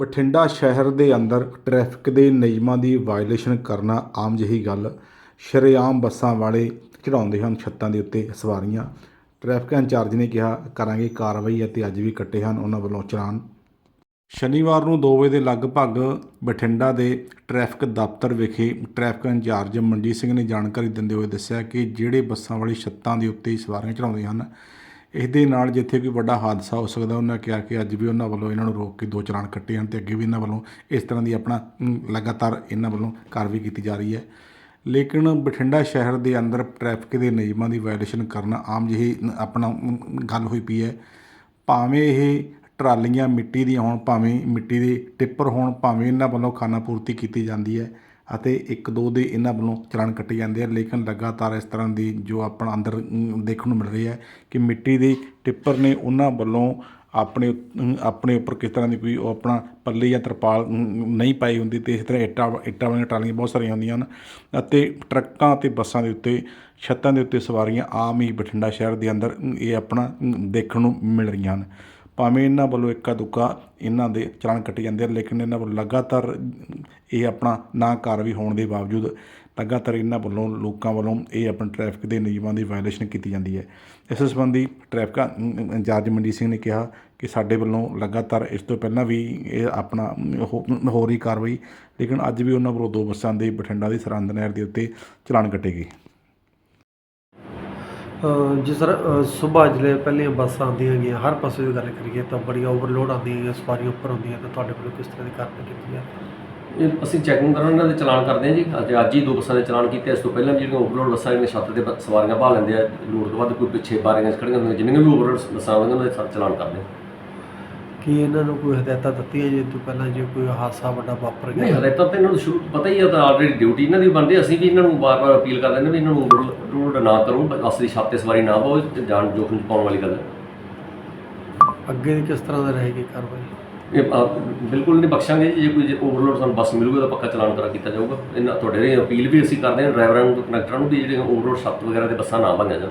ਬਠਿੰਡਾ ਸ਼ਹਿਰ ਦੇ ਅੰਦਰ ਟ੍ਰੈਫਿਕ ਦੇ ਨਿਯਮਾਂ ਦੀ ਵਾਇਲੇਸ਼ਨ ਕਰਨਾ ਆਮ ਜਿਹੀ ਗੱਲ। ਸ਼ਰੇਆਮ ਬੱਸਾਂ ਵਾਲੇ ਚੜਾਉਂਦੇ ਹਨ ਛੱਤਾਂ ਦੇ ਉੱਤੇ ਸਵਾਰੀਆਂ। ਟ੍ਰੈਫਿਕ ਇੰਚਾਰਜ ਨੇ ਕਿਹਾ, ਕਰਾਂਗੇ ਕਾਰਵਾਈ ਅਤੇ ਅੱਜ ਵੀ ਕੱਟੇ ਹਨ ਉਹਨਾਂ ਵੱਲੋਂ ਚਲਾਨ। ਸ਼ਨੀਵਾਰ ਨੂੰ 2 ਵਜੇ ਦੇ ਲਗਭਗ ਬਠਿੰਡਾ ਦੇ ਟ੍ਰੈਫਿਕ ਦਫ਼ਤਰ ਵਿਖੇ ਟ੍ਰੈਫਿਕ ਇੰਚਾਰਜ ਮਨਜੀਤ ਸਿੰਘ ਨੇ ਜਾਣਕਾਰੀ ਦਿੰਦੇ ਹੋਏ ਦੱਸਿਆ ਕਿ ਜਿਹੜੇ ਬੱਸਾਂ ਵਾਲੇ ਛੱਤਾਂ ਦੇ ਉੱਤੇ ਸਵਾਰੀਆਂ ਚੜਾਉਂਦੇ ਹਨ ਇਸ ਦੇ ਨਾਲ ਜਿੱਥੇ ਕੋਈ ਵੱਡਾ ਹਾਦਸਾ ਹੋ ਸਕਦਾ, ਉਹਨਾਂ ਕਿਹਾ ਕਿ ਅੱਜ ਵੀ ਉਹਨਾਂ ਵੱਲੋਂ ਇਹਨਾਂ ਨੂੰ ਰੋਕ ਕੇ ਦੋ ਚਲਾਨ ਕੱਟੇ ਹਨ ਤੇ ਅੱਗੇ ਵੀ ਇਹਨਾਂ ਵੱਲੋਂ ਇਸ ਤਰ੍ਹਾਂ ਦੀ ਆਪਣਾ ਲਗਾਤਾਰ ਇਹਨਾਂ ਵੱਲੋਂ ਕਾਰਵਾਈ ਕੀਤੀ ਜਾ ਰਹੀ ਹੈ। ਲੇਕਿਨ ਬਠਿੰਡਾ ਸ਼ਹਿਰ ਦੇ ਅੰਦਰ ਟ੍ਰੈਫਿਕ ਦੇ ਨਿਯਮਾਂ ਦੀ ਵਾਇਲੇਸ਼ਨ ਕਰਨਾ ਆਮ ਜਿਹੀ ਆਪਣਾ ਗੱਲ ਹੋਈ ਪਈ ਹੈ। ਭਾਵੇਂ ਇਹ ਟਰਾਲੀਆਂ ਮਿੱਟੀ ਦੀਆਂ ਹੋਣ, ਭਾਵੇਂ ਮਿੱਟੀ ਦੇ ਟਿੱਪਰ ਹੋਣ, ਭਾਵੇਂ ਇਹਨਾਂ ਵੱਲੋਂ ਖਾਨਾ ਪੂਰਤੀ ਕੀਤੀ ਜਾਂਦੀ ਹੈ। ਅਤੇ ਇੱਕ ਦੋ ਦੇ ਇਹਨਾਂ ਵੱਲੋਂ ਚਲਾਨ ਕੱਟੇ ਜਾਂਦੇ ਆ। ਲੇਕਿਨ ਲਗਾਤਾਰ ਇਸ ਤਰ੍ਹਾਂ ਦੀ ਜੋ ਆਪਣਾ ਅੰਦਰ ਦੇਖਣ ਨੂੰ ਮਿਲ ਰਹੀ ਹੈ ਕਿ ਮਿੱਟੀ ਦੇ ਟਿੱਪਰ ਨੇ ਉਹਨਾਂ ਵੱਲੋਂ ਆਪਣੇ ਉ- ਆਪਣੇ ਉੱਪਰ ਕਿਸ ਤਰ੍ਹਾਂ ਦੀ ਕੋਈ ਉਹ ਆਪਣਾ ਪੱਲੇ ਜਾਂ ਤਰਪਾਲ ਨਹੀਂ ਪਾਈ ਹੁੰਦੀ ਤੇ ਇਸ ਤਰ੍ਹਾਂ ਇੱਟਾਂ ਇੱਟਾਂ ਵਾਲੀਆਂ ਟਰਾਲੀਆਂ ਬਹੁਤ ਸਾਰੀਆਂ ਹੁੰਦੀਆਂ ਹਨ ਅਤੇ ਟਰੱਕਾਂ ਅਤੇ ਬੱਸਾਂ ਦੇ ਉੱਤੇ, ਛੱਤਾਂ ਦੇ ਉੱਤੇ ਸਵਾਰੀਆਂ ਆਮ ਹੀ ਬਠਿੰਡਾ ਸ਼ਹਿਰ ਦੇ ਅੰਦਰ ਇਹ ਆਪਣਾ ਦੇਖਣ ਨੂੰ ਮਿਲ ਰਹੀਆਂ ਹਨ। ਭਾਵੇਂ ਇਹਨਾਂ ਵੱਲੋਂ ਇੱਕਾ ਦੁੱਕਾ ਇਹਨਾਂ ਦੇ ਚਲਾਨ ਕੱਟੇ ਜਾਂਦੇ ਆ, ਲੇਕਿਨ ਇਹਨਾਂ ਵੱਲੋਂ ਲਗਾਤਾਰ ਇਹ ਆਪਣਾ ਨਾ ਕਾਰਵਾਈ ਹੋਣ ਦੇ ਬਾਵਜੂਦ ਲਗਾਤਾਰ ਇਹਨਾਂ ਵੱਲੋਂ, ਲੋਕਾਂ ਵੱਲੋਂ ਇਹ ਆਪਣਾ ਟ੍ਰੈਫਿਕ ਦੇ ਨਿਯਮਾਂ ਦੀ ਵਾਇਲੇਸ਼ਨ ਕੀਤੀ ਜਾਂਦੀ ਹੈ। ਇਸ ਸੰਬੰਧੀ ਟ੍ਰੈਫਿਕ ਇੰਚਾਰਜ ਮਨਜੀਤ ਸਿੰਘ ਨੇ ਕਿਹਾ ਕਿ ਸਾਡੇ ਵੱਲੋਂ ਲਗਾਤਾਰ ਇਸ ਤੋਂ ਪਹਿਲਾਂ ਵੀ ਇਹ ਆਪਣਾ ਹੋ ਰਹੀ ਕਾਰਵਾਈ, ਲੇਕਿਨ ਅੱਜ ਵੀ ਉਹਨਾਂ ਵੱਲੋਂ ਦੋ ਬੱਸਾਂ ਦੇ ਬਠਿੰਡਾ ਦੀ ਸਰਹੰਦ ਨਹਿਰ ਦੇ ਉੱਤੇ ਚਲਾਨ ਕੱਟੇ ਗਏ। ਜੀ ਸਰ ਸੁਬਾਹ ਜਿਹੜੇ ਪਹਿਲੀਆਂ ਬੱਸਾਂ ਆਉਂਦੀਆਂ ਹੈਗੀਆਂ ਹਰ ਪਾਸੇ ਦੀ ਗੱਲ ਕਰੀਏ ਤਾਂ ਬੜੀਆਂ ਓਵਰਲੋਡ ਆਉਂਦੀਆਂ ਹੈਗੀਆਂ ਸਵਾਰੀਆਂ ਉੱਪਰ ਆਉਂਦੀਆਂ ਤਾਂ ਤੁਹਾਡੇ ਵੱਲੋਂ ਕਿਸ ਤਰ੍ਹਾਂ ਦੀ ਕਾਰਵਾਈ ਕੀਤੀ ਹੈ? ਇਹ ਅਸੀਂ ਚੈਕਿੰਗ ਕਰਨ ਇਹਨਾਂ ਦੇ ਚਲਾਨ ਕਰਦੇ ਹਾਂ ਜੀ। ਅੱਜ ਅੱਜ ਹੀ ਦੋ ਬੱਸਾਂ ਦੇ ਚਲਾਨ ਕੀਤੇ ਇਸ ਤੋਂ ਪਹਿਲਾਂ ਵੀ ਜਿਹੜੀਆਂ ਓਵਰਲੋਡ ਬੱਸਾਂ ਇਹਨਾਂ ਛੱਤ ਤੇ ਬ- ਸਵਾਰੀਆਂ ਭਾ ਲੈਂਦੇ ਆ। ਲੋਡ ਤੋਂ ਵੱਧ ਕੋਈ ਪਿੱਛੇ ਬਾਰੀਆਂ 'ਚ ਖੜੀਆਂ ਹੁੰਦੀਆਂ, ਜਿੰਨੀਆਂ ਵੀ ਓਵਰਲੋਡ ਬੱਸਾਂ ਆਉਂਦੀਆਂ, ਉਹਨਾਂ ਦੇ ਚਲਾਨ ਕਰਦੇ ਹਾਂ। ਕੀ ਇਹਨਾਂ ਨੂੰ ਕੋਈ ਹਦਾਇਤਾਂ ਦਿੱਤੀਆਂ ਜੇ? ਤੋਂ ਪਹਿਲਾਂ ਜੇ ਕੋਈ ਹਾਦਸਾ ਵੱਡਾ ਵਾਪਰ ਨਹੀਂ ਗਿਆ ਹਦਾਇਤਾਂ ਤਾਂ ਇਹਨਾਂ ਨੂੰ ਸ਼ੁਰੂ ਪਤਾ ਹੀ ਆ ਤਾਂ ਆਲਰੇਡੀ ਡਿਊਟੀ ਇਹਨਾਂ ਦੀ ਬਣਦੀ ਅਸੀਂ ਵੀ ਇਹਨਾਂ ਨੂੰ ਵਾਰ-ਵਾਰ ਅਪੀਲ ਕਰਦੇ ਨੇ ਵੀ ਇਹਨਾਂ ਨੂੰ ਓਵਰਲੋਡ ਨਾ ਕਰੋ ਬੱਸ ਦੀ ਛੱਤ ਤੇ ਸਵਾਰੀ ਨਾ ਪਾਓ ਤੇ ਜਾਨ ਜੋਖਮ 'ਚ ਪਾਉਣ ਵਾਲੀ ਗੱਲ ਹੈ ਅੱਗੇ ਦੀ ਕਿਸ ਤਰ੍ਹਾਂ ਦਾ ਰਹੇਗੀ ਕਾਰਵਾਈ? ਇਹ ਆ, ਬਿਲਕੁਲ ਨਹੀਂ ਬਖਸ਼ਾਂਗੇ ਜੀ। ਜੇ ਕੋਈ ਓਵਰਲੋਡ ਸਾਨੂੰ ਬੱਸ ਮਿਲੂਗਾ ਤਾਂ ਪੱਕਾ ਚਲਾਨ ਕਰਾ ਕੀਤਾ ਜਾਊਗਾ। ਇਹਨਾਂ ਤੁਹਾਡੇ ਲਈ ਅਪੀਲ ਵੀ ਅਸੀਂ ਕਰਦੇ ਹਾਂ ਡਰਾਈਵਰਾਂ ਨੂੰ ਕੰਡਕਟਰਾਂ ਨੂੰ ਵੀ ਜਿਹੜੀਆਂ ਓਵਰਲੋਡ ਛੱਤ ਵਗੈਰਾ ਦੇ ਬੱਸਾਂ ਨਾ ਬਣੀਆਂ ਜਾਣ।